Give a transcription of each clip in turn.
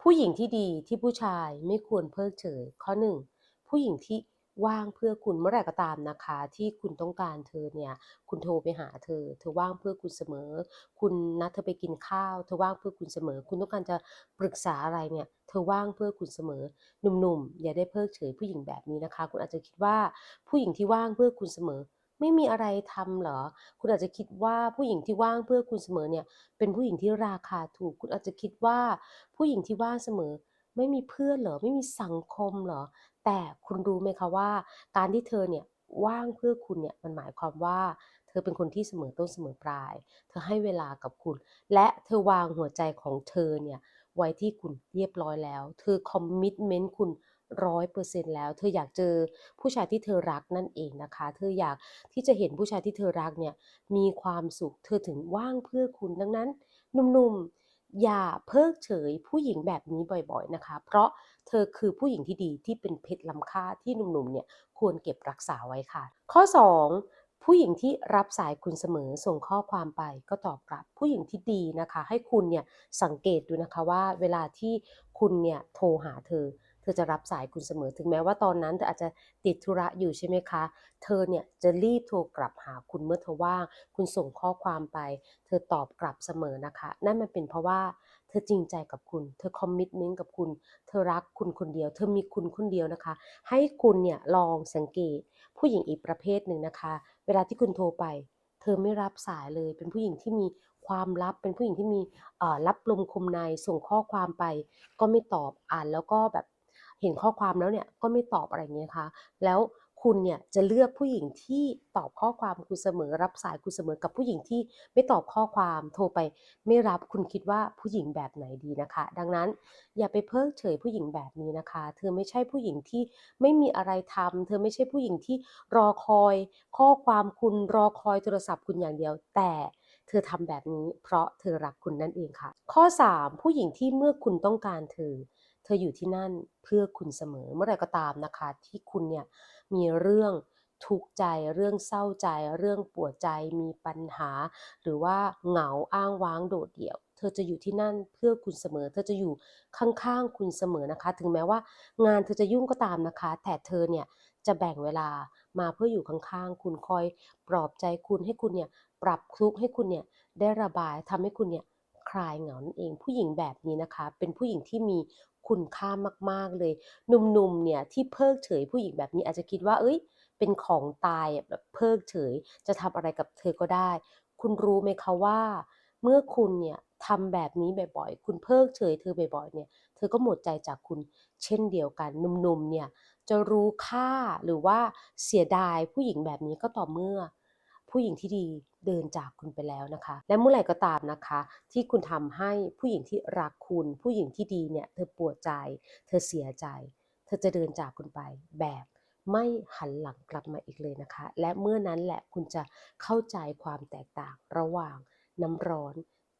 ผู้หญิงที่ดีที่ผู้ชายไม่ควรเพิกเฉย ข้อ1ผู้หญิงที่ว่างเพื่อคุณเมื่อไหร่ก็ตามนะคะ ที่คุณต้องการเธอเนี่ย คุณโทรไปหาเธอ เธอว่างเพื่อคุณเสมอ คุณนัดเธอไปกินข้าว เธอว่างเพื่อคุณเสมอ คุณต้องการจะปรึกษาอะไรเนี่ย เธอว่างเพื่อคุณเสมอ หนุ่มๆอย่าได้เพิกเฉยผู้หญิงแบบนี้นะคะ คุณอาจจะคิดว่าผู้หญิงที่ว่างเพื่อคุณเสมอ ไม่มีอะไรทำเหรอ คุณอาจจะคิดว่าผู้หญิงที่ว่างเพื่อคุณเสมอเนี่ย เป็นผู้หญิงที่ราคาถูก คุณอาจจะคิดว่าผู้หญิงที่ว่างเสมอ ไม่มีเพื่อนเหรอ ไม่มีสังคมเหรอ แต่คุณรู้ไหมคะว่า การที่เธอเนี่ยว่างเพื่อคุณเนี่ยมันหมายความว่าเธอเป็นคนที่เสมอต้นเสมอปลาย เธอให้เวลากับคุณ และเธอวางหัวใจของเธอเนี่ยไว้ที่คุณเรียบร้อยแล้ว เธอคอมมิตเมนต์คุณ 100%แล้ว เธออยากเจอผู้ชายที่เธอรักนั่นเองนะคะ เธออยากที่จะเห็นผู้ชายที่เธอรักเนี่ยมีความสุขเธอถึงว่างเพื่อคุณดังนั้นหนุ่มๆอย่าเพิกเฉยผู้หญิงแบบนี้บ่อยๆนะคะ เพราะเธอคือผู้หญิงที่ดีที่เป็นเพชรล้ำค่าที่หนุ่มๆเนี่ยควรเก็บรักษาไว้ค่ะ ข้อ 2ผู้หญิงที่รับสายคุณเสมอส่งข้อความไปก็ตอบกลับ ผู้หญิงที่ดีนะคะ ให้คุณเนี่ยสังเกตดูนะคะว่าเวลาที่คุณเนี่ยโทรหาเธอ อจะรับสายคุณเสมอ ถึงแม้ว่าตอนนั้นเธออาจจะติดธุระอยู่ใช่ไหมคะ เธอเนี่ยจะรีบโทรกลับหาคุณเมื่อเธอว่าง คุณส่งข้อความไป เธอตอบกลับเสมอนะคะ นั่นมันเป็นเพราะว่าเธอจริงใจกับคุณ เธอคอมมิตเมนต์กับคุณ เธอรักคุณคนเดียว เธอมีคุณคนเดียวนะคะ ให้คุณเนี่ยลองสังเกต ผู้หญิงอีกประเภทหนึ่งนะคะ เวลาที่คุณโทรไป เธอไม่รับสายเลย เป็นผู้หญิงที่มีความลับ เป็นผู้หญิงที่มีเอ่อลับลมคมใน ส่งข้อความไป ก็ไม่ตอบ อ่านแล้วก็แบบ เห็นข้อความแล้วเนี่ยก็ไม่ตอบอะไรเงี้ยคะแล้วคุณเนี่ยจะเลือกผู้หญิงที่ตอบข้อความคุณเสมอ รับสายคุณเสมอกับผู้หญิงที่ไม่ตอบข้อความโทรไปไม่รับคุณคิดว่าผู้หญิงแบบไหนดีนะคะ ดังนั้นอย่าไปเพิกเฉยผู้หญิงแบบนี้นะคะ เธอไม่ใช่ผู้หญิงที่ไม่มีอะไรทำเธอไม่ใช่ผู้หญิงที่รอคอย ข้อความคุณรอคอยโทรศัพท์คุณอย่างเดียว แต่ เธอทำแบบนี้เพราะเธอรักคุณนั่นเองค่ะ ข้อ 3 ผู้หญิงที่เมื่อคุณต้องการเธอ เธออยู่ที่นั่นเพื่อคุณเสมอเมื่อไหร่ก็ตามนะคะ ที่คุณเนี่ยมีเรื่องทุกข์ใจเรื่องเศร้าใจ เรื่องปวดใจมีปัญหา หรือว่าเหงาอ้างว้างโดดเดี่ยว เธอจะอยู่ที่นั่นเพื่อคุณเสมอ เธอจะอยู่ข้างๆคุณเสมอนะคะ ถึงแม้ว่างานเธอจะยุ่งก็ตามนะคะ แต่เธอเนี่ย จะแบ่งเวลามาเพื่ออยู่ข้างๆ คุณคอยปลอบใจคุณให้คุณเนี่ยปรับทุกให้คุณเนี่ยได้ระบายทำให้คุณเนี่ยคลายเหงานั่นเองผู้หญิงแบบนี้นะคะ เป็นผู้หญิงที่มีคุณค่ามากๆเลยหนุ่มๆเนี่ยที่เพิกเฉยผู้หญิงแบบนี้อาจจะคิดว่าเฮ้ย เป็นของตายแบบเพิกเฉย จะทำอะไรกับเธอก็ได้ คุณรู้ไหมคะว่า เมื่อคุณเนี่ย ทำแบบนี้บ่อยๆ คุณเพิกเฉยเธอบ่อยๆ เนี่ย เธอก็หมดใจจากคุณเช่นเดียวกันหนุ่มๆ เนี่ยจะรู้ค่าหรือว่าเสียดายผู้หญิงแบบนี้ก็ต่อเมื่อ ผู้หญิงที่ดีเดินจากคุณไปแล้วนะคะ และเมื่อไหร่ก็ตามนะคะ ที่คุณทำให้ผู้หญิงที่รักคุณ ผู้หญิงที่ดีเนี่ยเธอปวดใจ เธอเสียใจ เธอจะเดินจากคุณไปแบบไม่หันหลังกลับมาอีกเลยนะคะ และเมื่อนั้นแหละคุณจะเข้าใจความแตกต่างระหว่างน้ำร้อน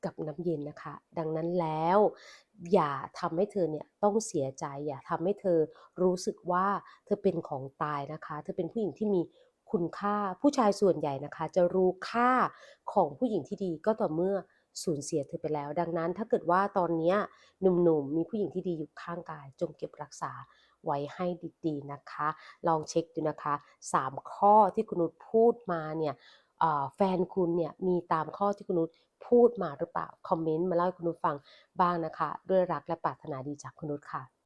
กับน้ำเย็นนะคะ ดังนั้นแล้ว อย่าทำให้เธอเนี่ยต้องเสียใจ อย่าทำให้เธอรู้สึกว่าเธอเป็นของตายนะคะ เธอเป็นผู้หญิงที่มีคุณค่าผู้ชายส่วนใหญ่นะคะ จะรู้ค่าของผู้หญิงที่ดีก็ต่อเมื่อสูญเสียเธอไปแล้ว ดังนั้นถ้าเกิดว่าตอนนี้หนุ่มๆ มีผู้หญิงที่ดีอยู่ข้างกาย จงเก็บรักษาไว้ให้ดีๆนะคะ ลองเช็กดูนะคะ 3 ข้อที่คุณนุชพูดมาเนี่ย แฟนคุณเนี่ยมีตามข้อที่คุณนุชพูดมาหรือเปล่า คอมเมนต์มาเล่าให้คุณนุชฟังบ้างนะคะ ด้วยรักและปรารถนาดีจากคุณนุชค่ะ